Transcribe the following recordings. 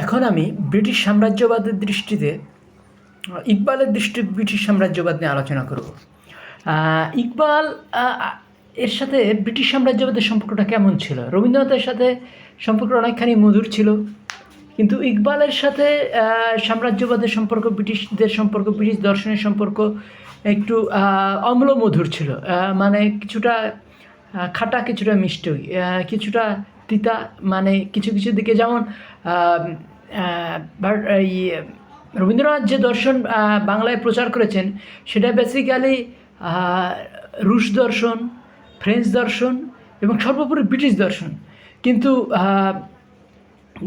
এখন আমি ব্রিটিশ সাম্রাজ্যবাদের দৃষ্টিতে, ইকবালের দৃষ্টি ব্রিটিশ সাম্রাজ্যবাদ নিয়ে আলোচনা করব। ইকবাল এর সাথে ব্রিটিশ সাম্রাজ্যবাদের সম্পর্কটা কেমন ছিল? রবীন্দ্রনাথের সাথে সম্পর্কটা অনেকখানি মধুর ছিল। কিন্তু ইকবালের সাথে সাম্রাজ্যবাদের সম্পর্ক, ব্রিটিশদের সম্পর্ক, ব্রিটিশ দর্শনের সম্পর্ক একটু অম্ল মধুর ছিল। মানে কিছুটা খাটা কিছুটা মিষ্টি কিছুটা তিতা মানে কিছু কিছু দিকে যেমন এই, রবীন্দ্রনাথ যে দর্শন বাংলায় প্রচার করেছেন, সেটা বেসিক্যালি রুশ দর্শন, ফ্রেঞ্চ দর্শন এবং সর্বোপরি ব্রিটিশ দর্শন। কিন্তু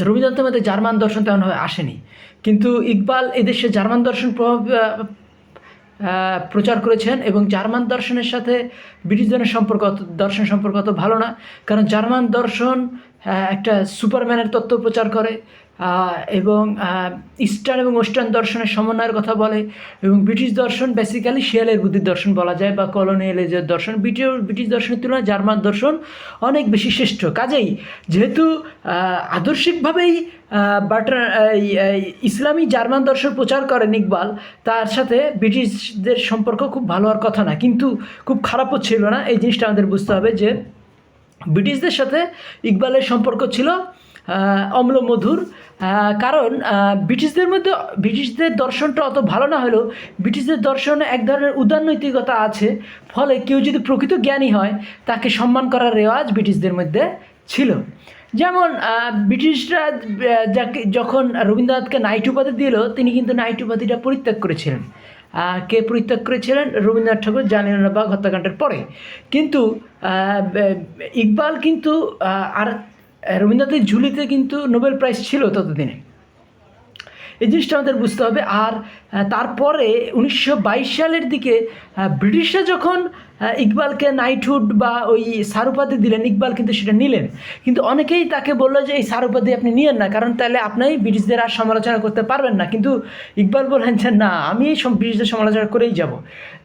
রবীন্দ্রনাথের মধ্যে জার্মান দর্শন তেমনভাবে আসেনি। কিন্তু ইকবাল এদেশে জার্মান দর্শন প্রভাব প্রচার করেছেন এবং জার্মান দর্শনের সাথে ব্রিটিশ ধরনের সম্পর্ক দর্শন সম্পর্ক অত ভালো না। কারণ জার্মান দর্শন একটা সুপারম্যানের তত্ত্ব প্রচার করে। এবং ইস্টার্ন এবং ওয়েস্টার্ন দর্শনের সমন্বয়ের কথা বলে এবং ব্রিটিশ দর্শন বেসিক্যালি শিয়ালের বুদ্ধির দর্শন বলা যায় বা কলোনিয়ালিজের দর্শন। ব্রিটিশ ব্রিটিশ দর্শনের তুলনায় জার্মান দর্শন অনেক বেশি শ্রেষ্ঠ। কাজেই যেহেতু আদর্শিকভাবেই বাটার ইসলামী জার্মান দর্শন প্রচার করেন ইকবাল, তার সাথে ব্রিটিশদের সম্পর্ক খুব ভালো হওয়ার কথা না। কিন্তু খুব খারাপও ছিল না। এই জিনিসটা আমাদের বুঝতে হবে যে ব্রিটিশদের সাথে ইকবালের সম্পর্ক ছিল অম্ল মধুর কারণ ব্রিটিশদের মধ্যে, ব্রিটিশদের দর্শনটা অত ভালো না হলেও ব্রিটিশদের দর্শনে এক ধরনের উদারনৈতিকতা আছে। ফলে কেউ যদি প্রকৃত জ্ঞানী হয়, তাকে সম্মান করার রেওয়াজ ব্রিটিশদের মধ্যে ছিল। যেমন ব্রিটিশরা যাকে, যখন রবীন্দ্রনাথকে নাইট উপাধি দিল, তিনি কিন্তু নাইট উপাধিটা পরিত্যাগ করেছিলেন। কে পরিত্যাগ করেছিলেন? রবীন্দ্রনাথ ঠাকুর জালিয়ানবাগ হত্যাকাণ্ডের পরে। কিন্তু ইকবাল কিন্তু আর রবীন্দ্রনাথের ঝুলিতে কিন্তু নোবেল প্রাইজ ছিল ততদিনে। এই জিনিসটা আমাদের বুঝতে হবে। আর তারপরে উনিশশো বাইশ সালের দিকে ব্রিটিশরা যখন ইকবালকে নাইটহুড বা ওই সার উপাধি দিলেন, ইকবাল কিন্তু সেটা নিলেন। কিন্তু অনেকেই তাকে বলল যে, এই সার উপাধি আপনি নিয়েন না, কারণ তাহলে আপনি ব্রিটিশদের আর সমালোচনা করতে পারবেন না। কিন্তু ইকবাল বললেন যে, না, আমি এই ব্রিটিশদের সমালোচনা করেই যাব।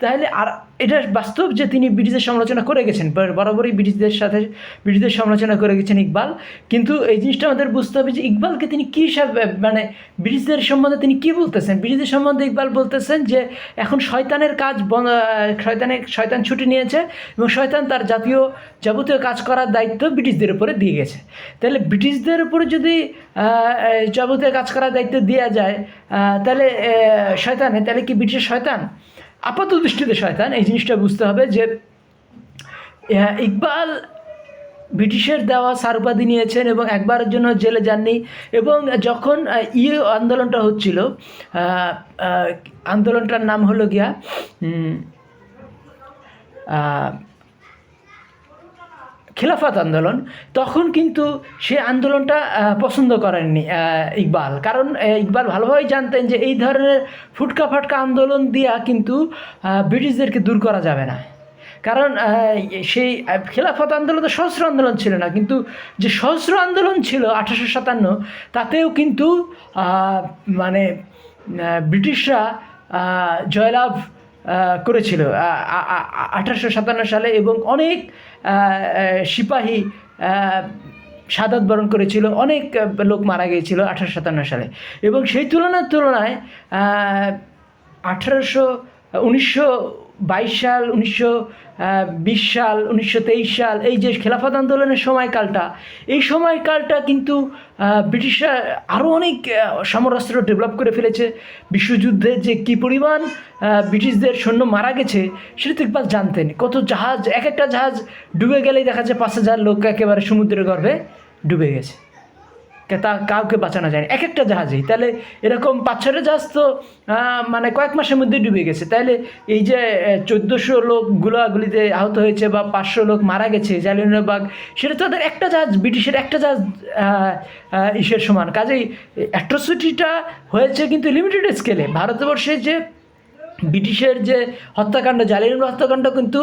তাহলে আর এটা বাস্তব যে তিনি ব্রিটিশদের সমালোচনা করে গেছেন বরাবরই ব্রিটিশদের সাথে ব্রিটিশদের সমালোচনা করে গেছেন ইকবাল। কিন্তু এই জিনিসটা আমাদের বুঝতে হবে যে ইকবালকে তিনি কী হিসাবে মানে ব্রিটিশদের সম্বন্ধে তিনি কী বলতেছেন? ব্রিটিশদের সম্বন্ধে ইকবাল বলতেছেন যে এখন শয়তানের কাজ শয়তানের শয়তান ছুটি নিয়েছে এবং শয়তান তার জাতীয় যাবতীয় কাজ করার দায়িত্ব ব্রিটিশদের উপরে দিয়ে গেছে। তাহলে ব্রিটিশদের উপরে যদি যাবতীয় কাজ করার দায়িত্ব দেওয়া যায় তাহলে শয়তানে, তাহলে কি ব্রিটিশের শয়তান? আপাত দৃষ্টিতে শয়তান, এই জিনিসটা বুঝতে হবে যে ইকবাল ব্রিটিশের দেওয়া সার উপাধি নিয়েছেন এবং একবারের জন্য জেলে যাননি এবং যখন ই ইয়ে আন্দোলনটা হচ্ছিল আন্দোলনটার নাম হলো গিয়া খেলাফত আন্দোলন, তখন কিন্তু সে আন্দোলনটা পছন্দ করেননি ইকবাল। কারণ ইকবাল ভালোভাবেই জানতেন যে এই ধরনের ফুটকা ফাটকা আন্দোলন দিয়া কিন্তু ব্রিটিশদেরকে দূর করা যাবে না। কারণ সেই খেলাফত আন্দোলন তো সহস্র আন্দোলন ছিল না, কিন্তু যে সহস্র আন্দোলন ছিল আঠারোশো সাতান্ন, তাতেও কিন্তু মানে ব্রিটিশরা জয়লাভ করেছিল। আঠারোশো সাতান্ন সালে এবং অনেক সিপাহী সাদাত বরণ করেছিল। অনেক লোক মারা গিয়েছিল আঠারোশো সাতান্ন সালে। এবং সেই তুলনার তুলনায় আঠারোশো, উনিশশো বাইশ সাল, উনিশশো বিশ সাল, উনিশশো তেইশ সাল, এই যে খেলাফত আন্দোলনের সময়কালটা, এই সময়কালটা কিন্তু ব্রিটিশরা আরও অনেক সমরাস্ত্র ডেভেলপ করে ফেলেছে। বিশ্বযুদ্ধে যে কী পরিমাণ ব্রিটিশদের সৈন্য মারা গেছে, সেটা তো ইকবাল জানতেন। কত জাহাজ, এক একটা জাহাজ ডুবে গেলেই দেখা যায় পাঁচ হাজার লোক একেবারে সমুদ্রের গর্ভে ডুবে গেছে। তা কাউকে বাঁচানো যায় না এক একটা জাহাজেই। তাহলে এরকম পাঁচ ছটা জাহাজ তো মানে কয়েক মাসের মধ্যে ডুবে গেছে। তাহলে এই যে চোদ্দোশো লোক গুলাগুলিতে আহত হয়েছে বা পাঁচশো লোক মারা গেছে জালিয়ানবাগ, সেটা তাদের একটা জাহাজ, ব্রিটিশের একটা জাহাজ ইসের সমান। কাজেই অ্যাট্রোসিটিটা হয়েছে কিন্তু লিমিটেড স্কেলে ভারতবর্ষে যে ব্রিটিশের যে হত্যাকাণ্ড জালিয়ানবাগ হত্যাকাণ্ড কিন্তু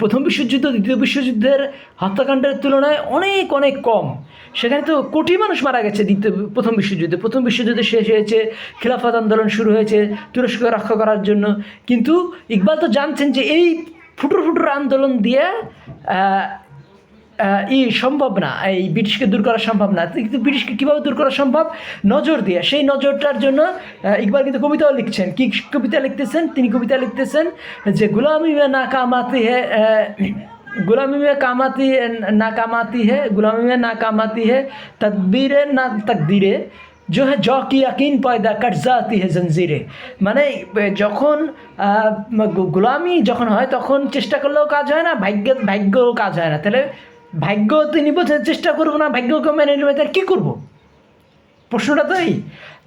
প্রথম বিশ্বযুদ্ধ, দ্বিতীয় বিশ্বযুদ্ধের হত্যাকাণ্ডের তুলনায় অনেক অনেক কম। সেখানে তো কোটি মানুষ মারা গেছে দ্বিতীয়, প্রথম বিশ্বযুদ্ধে। প্রথম বিশ্বযুদ্ধ শেষ হয়েছে, খিলাফত আন্দোলন শুরু হয়েছে তুরস্ককে রক্ষা করার জন্য। কিন্তু ইকবাল তো জানছেন যে এই ফুটুর ফুটুর আন্দোলন দিয়ে ই সম্ভব না এই ব্রিটিশকে দূর করা সম্ভব না কিন্তু ব্রিটিশকে কীভাবে দূর করা সম্ভব নজর দিয়ে সেই নজরটার জন্য আহ, ইকবাল কিন্তু কবিতাও লিখছেন কি কবিতা লিখতেছেন তিনি কবিতা লিখতেছেন যে গুলামি মে না কামাতি হে আহ, गुलामी में कामाती ना कामाती है गुलामी में ना कामाती है तदबीर ना तकदीरे जो है जौ की यकीन पैदा कट जाती है জঞ্জিরে মানে এ, যখন আহ, গু- গোলামি যখন হয় তখন চেষ্টা করলেও কাজ হয় না ভাগ্য ভাগ্যও কাজ হয় না তাহলে ভাগ্য তিনি বোঝার চেষ্টা করব না, ভাগ্যকে মেনে নেবে তার কী করব? প্রশ্নটা তো এই,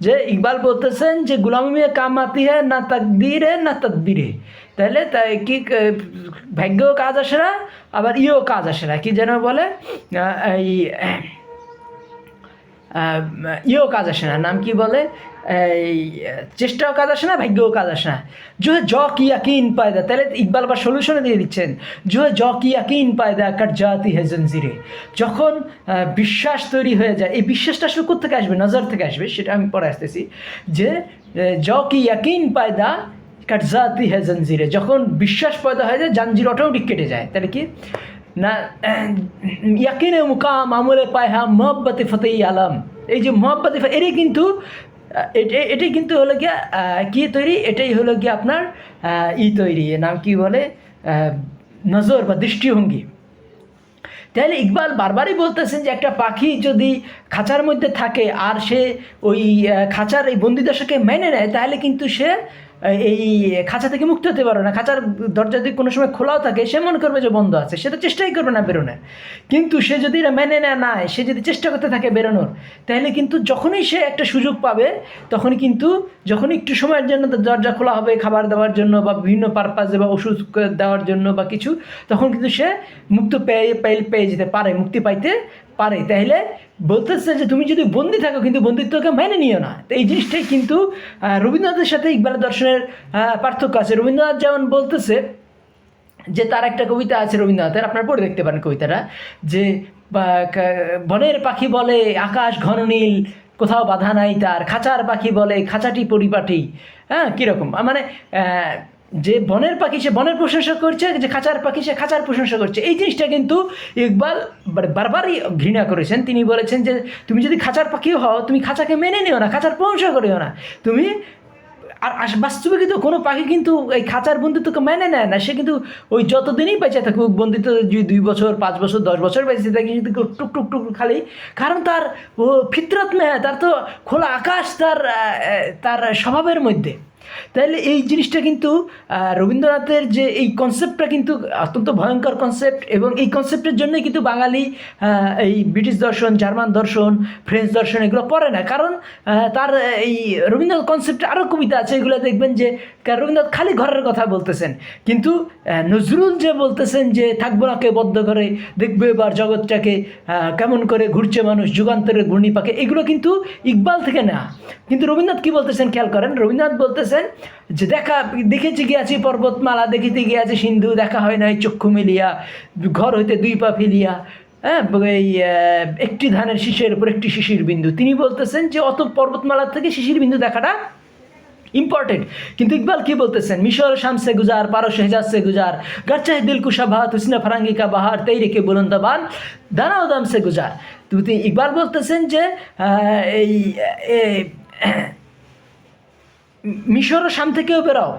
যে ইকবাল বলতেছেন যে, গুলামি মেয়ে কামাতি হ্যাঁ না তাকদির হ্যাঁ না তদবিরে তাহলে তাই কি ভাগ্যও কাজ আসে না, আবার ইও কাজ আসে না। কি যেন বলে এই ইয়েও কাজ আসে না, নাম কি বলে? এই, চেষ্টাও কাজ আসে না, ভাগ্যও কাজ আসে না। জুহে জ কি আকিন পায়দা, তাহলে ইকবাল বা সলিউশনে দিয়ে দিচ্ছেন। জুহে জ কি আকিন পায়দা কাট জাতি হেজনজিরে যখন বিশ্বাস তৈরি হয়ে যায়, এই বিশ্বাসটা আসলে কোথেকে আসবে? নজর থেকে আসবে, সেটা আমি পরে আসতেছি। যে জ কি আকিন পায়দা কাট জাতি হেজনজিরে যখন বিশ্বাস পয়দা হয়ে যায়, জানজির অটোমেটিক কেটে যায়। তাহলে কি? না ইয়াকিনে মুকাম আমলে পায়হা মোহব্বতে ফতেই আলম। এই যে মোহব্বতে এটাই কিন্তু এটাই কিন্তু হলো গিয়া কি তৈরি? এটাই হলো গিয়া আপনার ই তৈরি। নাম কি বলে? নজর বা দৃষ্টিভঙ্গি। তাহলে ইকবাল বারবারই বলতেছেন যে একটা পাখি যদি খাঁচার মধ্যে থাকে আর সে ওই খাঁচার এই বন্দিদশাকে মেনে নেয়, তাহলে কিন্তু সে এই খাঁচা থেকে মুক্ত হতে পারবে না, খাঁচার দরজা যদি কোনো সময় খোলাও থাকে, সে মনে করবে যে বন্ধ আছে, সে তো চেষ্টাই করবে না বেরোনোর। কিন্তু সে যদি এটা মেনে নেয় না সে যদি চেষ্টা করতে থাকে বেরোনোর, তাহলে কিন্তু যখনই সে একটা সুযোগ পাবে তখন কিন্তু যখন একটু সময়ের জন্য দরজা খোলা হবে, খাবার দেওয়ার জন্য বা বিভিন্ন পারপাজে বা ওষুধ দেওয়ার জন্য বা কিছু, তখন কিন্তু সে মুক্ত পেয়ে পেয়ে যেতে পারে, মুক্তি পাইতে পারে। তাহলে বলতেছে যে তুমি যদি বন্দি থাকো, কিন্তু বন্দিত্বকে মেনে নিও না। তো এই জিনিসটাই কিন্তু রবীন্দ্রনাথের সাথে ইকবালের দর্শনের পার্থক্য আছে। রবীন্দ্রনাথ যেমন বলতেছে যে তার একটা কবিতা আছে রবীন্দ্রনাথের, আপনারা পড়ে দেখতে পারেন কবিতাটা, যে বনের পাখি বলে আকাশ ঘন নীল, কোথাও বাধা নাই তার, খাঁচার পাখি বলে খাঁচাটি পরিপাটি। হ্যাঁ কীরকম? মানে যে বনের পাখি সে বনের প্রশংসা করছে, যে খাঁচার পাখি সে খাঁচার প্রশংসা করছে। এই জিনিসটা কিন্তু ইকবাল বার- বারবারই ঘৃণা করেছেন। তিনি বলেছেন যে, তুমি যদি খাঁচার পাখিও হও, তুমি খাঁচাকে মেনে নিও না, খাঁচার প্রশংসা করিও না। তুমি আর বাস্তবে কিন্তু কোনো পাখি কিন্তু এই খাঁচার বন্ধুত্বকে মেনে নেয় না। সে কিন্তু ওই যতদিনই বেঁচে থাকুক বন্ধুত্ব যদি দুই বছর, পাঁচ বছর, দশ বছর বেঁচে থাকে কিন্তু টুক টুক টুক খালি। কারণ তার, ও ফিতরত মেয়ে, তার তো খোলা আকাশ, তার তার স্বভাবের মধ্যে। তাহলে এই জিনিসটা কিন্তু রবীন্দ্রনাথের যে এই কনসেপ্টটা কিন্তু অত্যন্ত ভয়ঙ্কর কনসেপ্ট এবং এই কনসেপ্টের জন্যই কিন্তু বাঙালি এই ব্রিটিশ দর্শন, জার্মান দর্শন, ফ্রেঞ্চ দর্শন এগুলো পড়ে না। কারণ তার এই রবীন্দ্রনাথ কনসেপ্টে আরও কবিতা আছে, এগুলো দেখবেন যে রবীন্দ্রনাথ খালি ঘরের কথা বলতেছেন। কিন্তু নজরুল যে বলতেছেন যে, থাকব না কে বদ্ধ ঘরে, দেখবে এবার জগৎটাকে কেমন করে ঘুরছে মানুষ যুগান্তরে ঘূর্ণি পাকে এগুলো কিন্তু ইকবাল থেকে না। কিন্তু রবীন্দ্রনাথ কি বলতেছেন? খেয়াল করেন, রবীন্দ্রনাথ বলতেছেন যে দেখা, দেখেছি গিয়াছি পর্বতমালা, দেখিতে গিয়াছি সিন্ধু, দেখা হয় নাই, চক্ষু মিলিয়া, ঘর হইতে দুই পা ফেলিয়া হ্যাঁ এই একটি ধানের শীষের উপর একটি শিশির বিন্দু। তিনি বলতেছেন যে, অত পর্বতমালা থেকে শিশির বিন্দু দেখাটা ইম্পর্টেন্ট কিন্তু ইকবাল কি বলতেছেন? মিশর শাম সে গুজার পারো শেহজাদ সে গুজার গচ্চাহ দিল কুশা ভাত হুসনা ফারাঙ্গি কা বাহার তেই রেখে বুলন্দাবান দানা উদাম সে গুজার ইকবাল বলতেছেন যে এই মিশর ও শাম থেকেও বেরাও।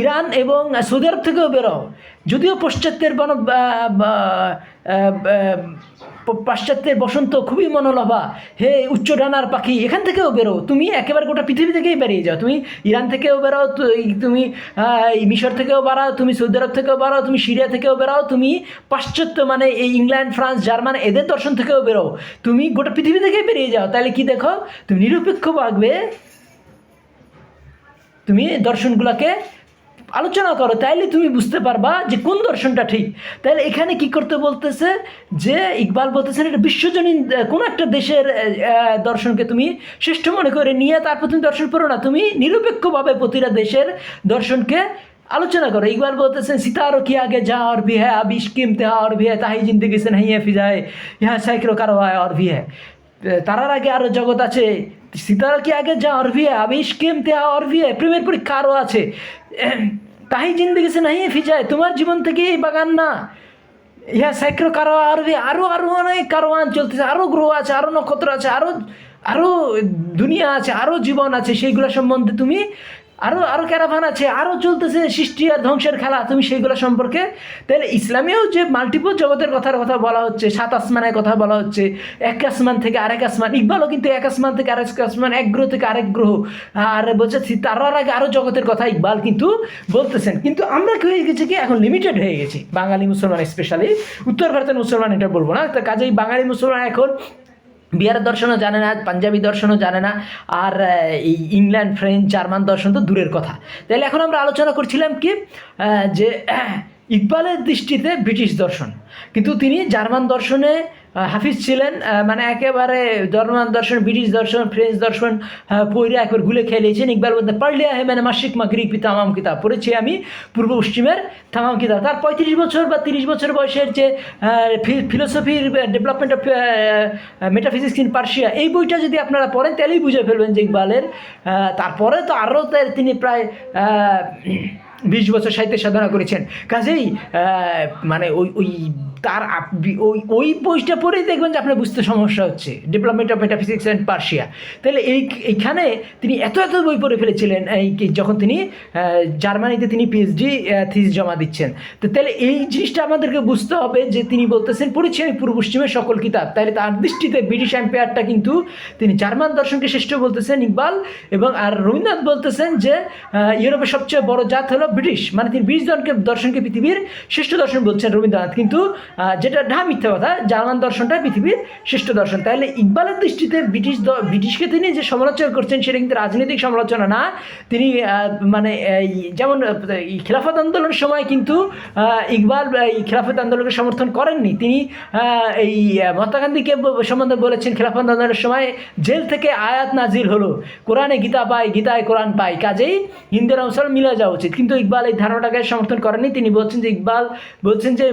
ইরান এবং সৌদি আরব থেকেও বেরাও। যদিও পশ্চাত্যের বন পাশ্চাত্যের বসন্ত খুবই মনোলভা। হে উচ্চ ডানার পাখি, এখান থেকেও বেরো। তুমি একেবারে গোটা পৃথিবী থেকেই বেরিয়ে যাও। তুমি ইরান থেকেও বেরো, তু- তুমি মিশর থেকেও বাড়াও তুমি সৌদি আরব থেকেও বাড়াও তুমি সিরিয়া থেকেও বেরাও তুমি পাশ্চাত্য মানে এই ইংল্যান্ড, ফ্রান্স, জার্মান এদের দর্শন থেকেও বেরো। তুমি গোটা পৃথিবী থেকেই বেরিয়ে যাও। তাহলে কি দেখো? তুমি নিরপেক্ষ ভাববে তুমি দর্শনগুলোকে আলোচনা করো, তাইলে তুমি বুঝতে পারবা যে কোন দর্শনটা ঠিক। তাহলে এখানে কি করতে বলতেছে? যে ইকবাল বলতেছেন, এটা বিশ্বজনীন কোনো একটা দেশের দর্শনকে তুমি শ্রেষ্ঠ মনে করে নিয়ে তারপর তুমি দর্শন করো না। তুমি নিরপেক্ষভাবে প্রতিটা দেশের দর্শনকে আলোচনা করো। ইকবাল বলতেছেন সিতারো কি আগে যা আর ভি হ্যাঁ আবি ইস্কিমতে আর ভি হ্যাঁ তাহি জিন্দগি সে নাই ফিজায় ইহা সাইক্রো কারও হয় আর ভি হ্যাঁ তারার আগে আরও জগৎ আছে। সীতারা কি আগে যা আর ভি কেমতে আবি প্রেমের পরীক্ষা আরও আছে। তাহি জিন্দগি সে নাহি ফিজায়, তোমার জীবন থেকে এই বাগান না। ইহা সাইক্রো কারোয়া আরও আরও আরও অনেক কারোয়ান চলতেছে আরও গ্রহ আছে আরও নক্ষত্র আছে আরও আরও দুনিয়া আছে আরও জীবন আছে, সেইগুলো সম্বন্ধে তুমি আরও আরও ক্যারাভান আছে আরও চলতেছে সৃষ্টি আর ধ্বংসের খেলা, তুমি সেইগুলো সম্পর্কে। তাহলে ইসলামেও যে মাল্টিপল জগতের কথার কথা বলা হচ্ছে, সাত আসমানের কথা বলা হচ্ছে, এক আসমান থেকে আরেক আসমান, ইকবালও কিন্তু এক আসমান থেকে আরেক আসমান, এক গ্রহ থেকে আরেক গ্রহ। আর বলছে তারার আগে আরও জগতের কথা ইকবাল কিন্তু বলতেছেন। কিন্তু আমরা কি হয়ে গেছি কি? এখন লিমিটেড হয়ে গেছি। বাঙালি মুসলমান স্পেশালি উত্তর ভারতের মুসলমান এটা বলব না। তো কাজেই বাঙালি মুসলমান এখন বিহারের দর্শনও জানে না, পাঞ্জাবি দর্শনও জানে না, আর এই ইংল্যান্ড, ফ্রেঞ্চ, জার্মান দর্শন তো দূরের কথা। তাহলে এখন আমরা আলোচনা করছিলাম কি যে ইকবালের দৃষ্টিতে ব্রিটিশ দর্শন। কিন্তু তিনি জার্মান দর্শনে হাফিজ ছিলেন মানে একেবারে জার্মান দর্শন, ব্রিটিশ দর্শন, ফ্রেঞ্চ দর্শন পইরে একবার গুলে খেলেছেন ইকবাল বলতে পারলে হে মানে মাসিক মাগরিক পি তামাম কিতাব। পড়েছি আমি পূর্ব পশ্চিমের তামাম কিতাব। তার পঁয়ত্রিশ বছর বা তিরিশ বছর বয়সের যে ফিলোসফির development of metaphysics in Persia এই বইটা যদি আপনারা পড়েন, তাহলেই বুঝে ফেলবেন যে ইকবালের তারপরে তো আরও তিনি প্রায় বিশ বছর সাহিত্য সাধনা করেছেন। কাজেই মানে ওই ওই তার ওই ওই বইটা পড়েই দেখবেন যে আপনার বুঝতে সমস্যা হচ্ছে। Development of metaphysics and Persia তাহলে এই, এইখানে তিনি এত এত বই পড়ে ফেলেছিলেন, এই যখন তিনি জার্মানিতে তিনি পিএইচডি থিস জমা দিচ্ছেন। তো তাহলে এই জিনিসটা আমাদেরকে বুঝতে হবে যে তিনি বলতেছেন, পড়েছি আমি পূর্ব পশ্চিমের সকল কিতাব। তাহলে তার দৃষ্টিতে ব্রিটিশ এম্পায়ারটা কিন্তু তিনি জার্মান দর্শনকে শ্রেষ্ঠ বলতেছেন, ইকবাল, এবং আর রবীন্দ্রনাথ বলতেছেন যে ইউরোপের সবচেয়ে বড় জাত হলো ব্রিটিশ মানে তিনি ব্রিটিশ দর্শনকে, পৃথিবীর শ্রেষ্ঠ দর্শন বলছেন রবীন্দ্রনাথ। কিন্তু যেটা ঢা মিথ্যা কথা, জার্মান দর্শনটা পৃথিবীর শ্রেষ্ঠ দর্শন। তাহলে ইকবালের দৃষ্টিতে ব্রিটিশ ব্রিটিশকে তিনি যে সমালোচনা করছেন, সেটা কিন্তু রাজনৈতিক সমালোচনা না। তিনি মানে যেমন খেলাফত আন্দোলনের সময় কিন্তু ইকবাল, এই খিলাফত আন্দোলনকে সমর্থন করেননি। তিনি এই মহাত্মা গান্ধীকে সম্বন্ধে বলেছেন, খিলাফত আন্দোলনের সময় জেল থেকে আয়াত নাজিল হলো। কোরআনে গীতা পাই গীতায় কোরআন পাই কাজেই হিন্দুর অংশাল মিলে যাওয়া উচিত। কিন্তু ইকবাল এই ধারণাটাকে সমর্থন করেননি। তিনি বলছেন যে, ইকবাল বলছেন যে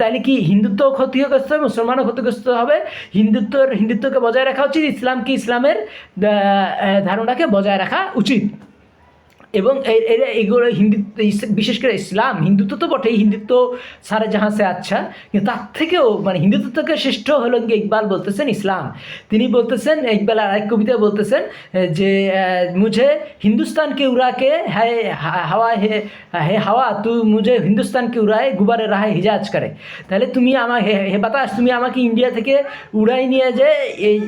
তাহলে কি হিন্দুত্ব ক্ষতিগ্রস্ত হবে মুসলমানও ক্ষতিগ্রস্ত হবে। হিন্দুত্বর, হিন্দুত্বকে বজায় রাখা উচিত, ইসলামকে ইসলামের ধারণাকে বজায় রাখা উচিত। এবং এরা এগুলো ইস- বিশেষ করে ইসলাম, হিন্দুত্ব তো বটেই, হিন্দুত্ব সারা জাহাঁ সে আচ্ছা কিন্তু তার থেকেও মানে হিন্দুত্ব থেকে শ্রেষ্ঠ হলো গিয়ে ইকবাল বলতেছেন ইসলাম। তিনি বলতেছেন, ইকবাল আর এক কবিতা বলতেছেন যে মুঝে হিন্দুস্তানকে উড়াকে হ্যায় হাওয়া হে হে হাওয়া তুই মুঝে হিন্দুস্তানকে উড়ায়, গুবারে রাহে হিজাজ করে। তাহলে তুমি আমার হে বাতাস, তুমি আমাকে ইন্ডিয়া থেকে উড়াই নিয়ে যে, এই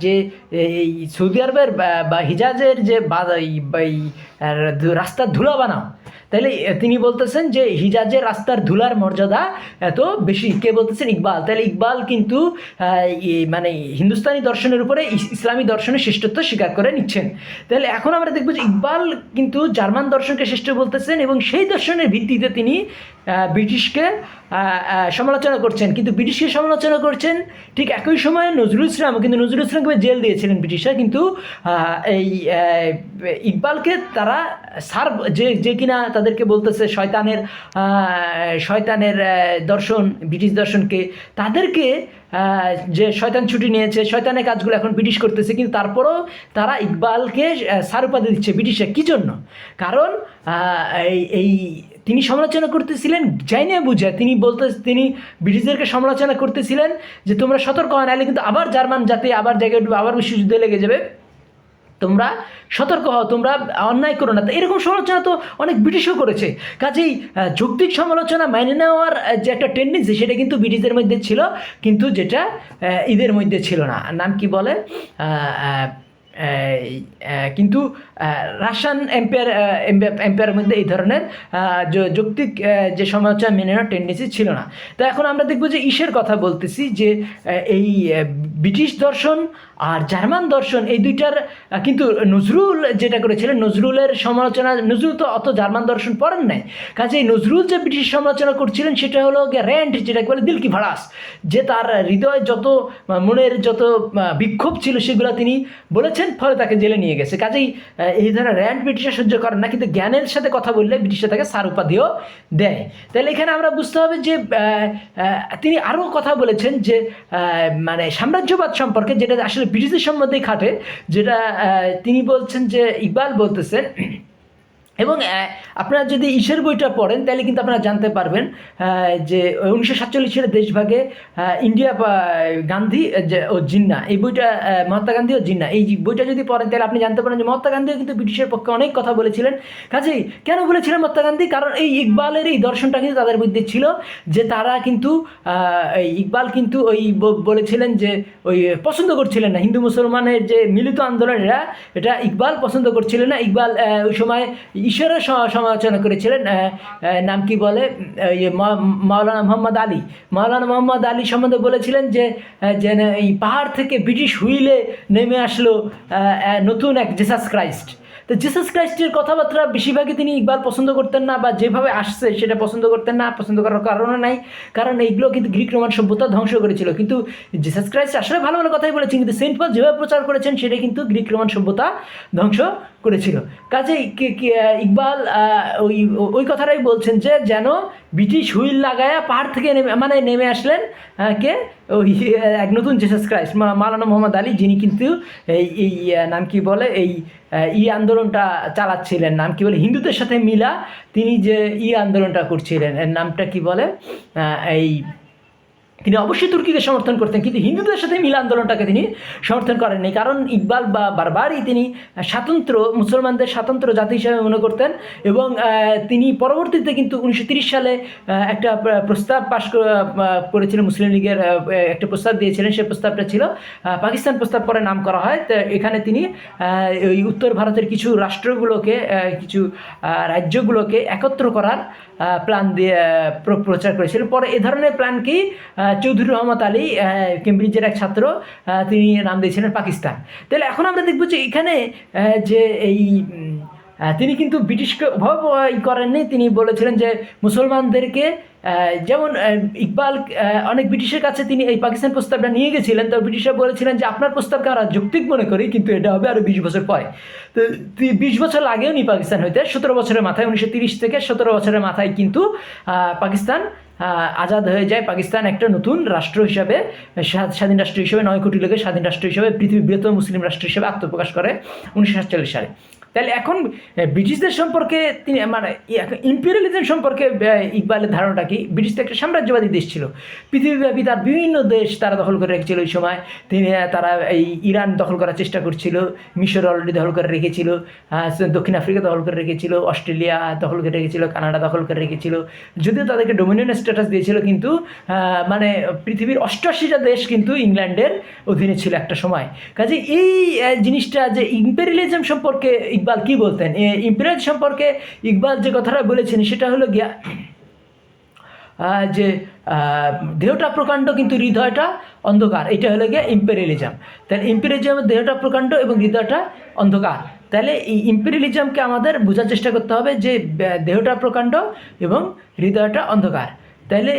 যে, এই সৌদি আরবের বা হিজাজের যে রাস্তার ধুলা বানাও। তাহলে তিনি বলতেছেন যে হিজাজের রাস্তার ধুলার মর্যাদা এত বেশি। কে বলতেছেন? ইকবাল। তাহলে ইকবাল কিন্তু মানে হিন্দুস্তানি দর্শনের উপরে ইসলামী দর্শনের শ্রেষ্ঠত্ব স্বীকার করে নিচ্ছেন। তাহলে এখন আমরা দেখব যে ইকবাল কিন্তু জার্মান দর্শনকে শ্রেষ্ঠ বলতেছেন এবং সেই দর্শনের ভিত্তিতে তিনি ব্রিটিশকে সমালোচনা করছেন। কিন্তু ব্রিটিশকে সমালোচনা করছেন ঠিক একই সময়ে নজরুল ইসলাম। কিন্তু নজরুল ইসলামকে জেল দিয়েছিলেন ব্রিটিশরা। কিন্তু এই ইকবালকে তারা সার যে যে কিনা তাদেরকে বলতেছে, শয়তানের শয়তানের দর্শন, ব্রিটিশ দর্শনকে। তাদেরকে যে শয়তান ছুটি নিয়েছে, শয়তানের কাজগুলো এখন ব্রিটিশ করতেছে, কিন্তু তারপরেও তারা ইকবালকে সার উপাধি দিচ্ছে ব্রিটিশে। কী জন্য? কারণ এই এই, তিনি সমালোচনা করতেছিলেন যাই না বুঝে। তিনি বলতে, তিনি ব্রিটিশদেরকে সমালোচনা করতেছিলেন যে, তোমরা সতর্ক হয় নাহলে কিন্তু আবার জার্মান জাতি, আবার জায়গায় আবার বিশ্বযুদ্ধে লেগে যাবে। তোমরা সতর্ক হও, তোমরা অন্যায় করো না। তো এরকম সমালোচনা তো অনেক ব্রিটিশও করেছে। কাজেই যৌক্তিক সমালোচনা মাইনে নেওয়ার যে একটা টেন্ডেন্সি সেটা কিন্তু ব্রিটিশদের মধ্যে ছিল, কিন্তু যেটা ঈদের মধ্যে ছিল না। নাম কি বলে? কিন্তু রাশিয়ান এম্পায়ার এম্পায়ারের মধ্যে এই ধরনের যৌক্তিক যে সমালোচনা মেনে নেওয়ার টেন্ডেন্সি ছিল না। তো এখন আমরা দেখব যে ইসের কথা বলতেছি যে এই ব্রিটিশ দর্শন আর জার্মান দর্শন, এই দুইটার কিন্তু নজরুল যেটা করেছিলেন, নজরুলের সমালোচনা, নজরুল তো অত জার্মান দর্শন পড়েন নাই। কাজেই নজরুল যে ব্রিটিশ সমালোচনা করছিলেন, সেটা হলো র্যান্ট যেটাকে বলে দিলকি ভাড়াস, যে তার হৃদয় যত, মনের যত বিক্ষোভ ছিল, সেগুলো তিনি বলেছেন। ফলে তাকে জেলে নিয়ে গেছে। কাজেই এই ধরনের র্যান্ড ব্রিটিশরা সহ্য করেন না, কিন্তু জ্ঞানের সাথে কথা বললে ব্রিটিশরা তাকে সার উপাধিও দেয়। তাহলে এখানে আমরা বুঝতে হবে যে তিনি আরও কথা বলেছেন যে মানে সাম্রাজ্যবাদ সম্পর্কে, যেটা আসলে ব্রিটিশদের সম্বন্ধেই খাটে, যেটা তিনি বলছেন যে, ইকবাল বলতেছেন এবং আপনারা যদি ঈশ্বর বইটা পড়েন তাহলে কিন্তু আপনারা জানতে পারবেন যে উনিশশো সাতচল্লিশ সালের দেশভাগে ইন্ডিয়া গান্ধী যে- ও জিন্না এই বইটা মহাত্মা গান্ধী ও জিন্না এই বইটা যদি পড়েন তাহলে আপনি জানতে পারেন যে মহাত্মা গান্ধীও কিন্তু ব্রিটিশের পক্ষে অনেক কথা বলেছিলেন। কাজেই কেন বলেছিলেন মহাত্মা গান্ধী? কারণ এই ইকবালের এই দর্শনটা কিন্তু তাদের মধ্যে ছিল যে তারা কিন্তু ইকবাল কিন্তু ওই বলেছিলেন যে ওই পছন্দ করছিলেন না। হিন্দু মুসলমানের যে মিলিত আন্দোলন এরা এটা ইকবাল পছন্দ করছিলেন না। ইকবাল ওই সময় ঈশ্বরের সমালোচনা করেছিলেন নাম কি বলে? ইয়ে মাওলানা মোহাম্মদ আলী। মাওলানা মোহাম্মদ আলী সম্বন্ধে বলেছিলেন যে যেন এই পাহাড় থেকে ব্রিটিশ হুইলে নেমে আসলো নতুন এক জেসাস ক্রাইস্ট তো জিসাস ক্রাইস্টের কথাবার্তা বেশিরভাগই তিনি ইকবাল পছন্দ করতেন না বা যেভাবে আসছে সেটা পছন্দ করতেন না পছন্দ করার কারণও নাই। কারণ এইগুলো কিন্তু গ্রিক রোমান সভ্যতা ধ্বংস করেছিল। কিন্তু জিসাস ক্রাইস্ট আসলে ভালো ভালো কথাই বলেছেন। কিন্তু সেন্ট পল যেভাবে প্রচার করেছেন সেটা কিন্তু গ্রিক রোমান সভ্যতা ধ্বংস করেছিল। কাজেই কি- কি, আহ, ইকবাল ওই ওই কথাটাই বলছেন যে যেন ব্রিটিশ হুইল লাগায়া পাহাড় থেকে নেমে মানে নেমে আসলেন কে? ওই এক নতুন জেসাস ক্রাইস্ট মালানা মোহাম্মদ আলী যিনি কিন্তু এই এই নাম কি বলে? এই ই আন্দোলনটা চালাচ্ছিলেন নাম কি বলে, হিন্দুদের সাথে মিলা তিনি যে ই আন্দোলনটা করছিলেন, এর নামটা কি বলে? এই তিনি অবশ্যই তুর্কিকে সমর্থন করতেন, কিন্তু হিন্দুদের সাথে মিল আন্দোলনটাকে তিনি সমর্থন করেননি। কারণ ইকবাল বা বারবারই তিনি স্বাতন্ত্র, মুসলমানদের স্বাতন্ত্র জাতি হিসাবে মনে করতেন এবং তিনি পরবর্তীতে কিন্তু উনিশশো সালে একটা প্রস্তাব পাশ করেছিলেন, মুসলিম লীগের একটা প্রস্তাব দিয়েছিলেন, সেই প্রস্তাবটা ছিল পাকিস্তান প্রস্তাব পরে নাম করা হয়। তো এখানে তিনি ওই উত্তর ভারতের কিছু রাষ্ট্রগুলোকে কিছু রাজ্যগুলোকে একত্র করার প্ল্যান দিয়ে প্রচার করেছিলেন। পরে এ ধরনের প্ল্যানকেই চৌধুরী রহমত আলী কেমব্রিজের এক ছাত্র তিনি নাম দিয়েছিলেন পাকিস্তান। তাহলে এখন আমরা দেখব যে এখানে যে এই তিনি কিন্তু ব্রিটিশকে অভাব করেননি। তিনি বলেছিলেন যে মুসলমানদেরকে যেমন ইকবাল অনেক ব্রিটিশের কাছে তিনি এই পাকিস্তান প্রস্তাবটা নিয়ে গেছিলেন। তো ব্রিটিশরা বলেছিলেন যে আপনার প্রস্তাবকে আমরা যৌক্তিক মনে করি, কিন্তু এটা হবে আরও বিশ বছর পরে। তো বিশ বছর লাগেও নি পাকিস্তান হইতে। সতেরো বছরের মাথায়, উনিশশো তিরিশ থেকে সতেরো বছরের মাথায় কিন্তু পাকিস্তান আজাদ হয়ে যায় পাকিস্তান একটা নতুন রাষ্ট্র হিসাবে স্বাধীন রাষ্ট্র হিসেবে, নয় কোটি লোকের স্বাধীন রাষ্ট্র হিসেবে, পৃথিবীর বৃহত্তম মুসলিম রাষ্ট্র হিসেবে আত্মপ্রকাশ করে উনিশশো সাতচল্লিশ সালে। তাহলে এখন ব্রিটিশদের সম্পর্কে তিনি মানে ইম্পেরিয়ালিজম সম্পর্কে ইকবালের ধারণাটা কি? ব্রিটিশ তো একটা সাম্রাজ্যবাদী দেশ ছিল। পৃথিবীব্যাপী তার বিভিন্ন দেশ তারা দখল করে রেখেছিল ওই সময়। তিনি তারা এই ইরান দখল করার চেষ্টা করছিল, মিশর অলরেডি দখল করে রেখেছিল দক্ষিণ আফ্রিকা দখল করে রেখেছিল, অস্ট্রেলিয়া দখল করে রেখেছিল, কানাডা দখল করে রেখেছিল। যদিও তাদেরকে ডোমিনিয়ন স্ট্যাটাস দিয়েছিল, কিন্তু মানে পৃথিবীর অষ্টআশিটা দেশ কিন্তু ইংল্যান্ডের অধীনে ছিল একটা সময়। কাজে এই জিনিসটা যে ইম্পেরিয়ালিজম সম্পর্কে ইকবাল কি বলতেন? ইম্পেরিয়াল সম্পর্কে ইকবাল যে কথাটা বলেছেন, সেটা হলো গিয়া যে দেহটা প্রকাণ্ড, কিন্তু হৃদয়টা অন্ধকার। এটা হলো গিয়ে ইম্পেরিয়ালিজম তাহলে ইম্পেরিয়ালিজমের দেহটা প্রকাণ্ড এবং হৃদয়টা অন্ধকার। তাহলে এই ইম্পেরিয়ালিজমকে আমাদের বোঝার চেষ্টা করতে হবে যে দেহটা প্রকাণ্ড এবং হৃদয়টা অন্ধকার। তাহলে